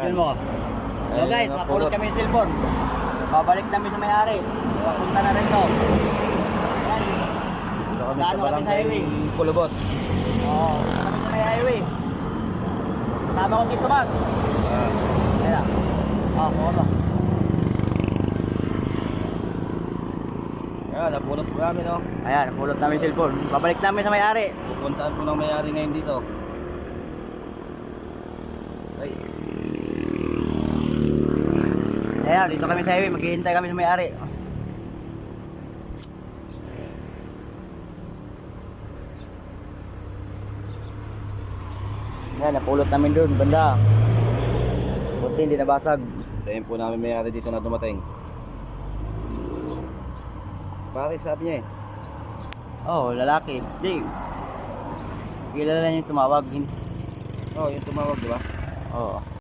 Yun mo. So guys, napulot kami yung cellphone. Babalik namin sa may-ari. Punta na rin to. Dito kami sa Gaano kami sa barangay highway? Kulubot. Oo, kami sa may highway. Kasama ko dito, Max. Ah. Ayan. Oh, kuha mo. Ayan, napulot po namin oh. Ayan, napulot namin yung cellphone. Babalik namin sa may-ari. Pupuntahan po ng may-ari ngayon dito. Ayan, dito kami sa highway. Maghihintay kami sa may-ari. Ayan, napulot namin dun, banda. Buti hindi nabasag. tayo po namin may-ari dito na dumating. Pare, sabi niya eh. Oh, lalaki. Di. Kilala niya yung tumawag. Oh, yung tumawag, di ba? Oo.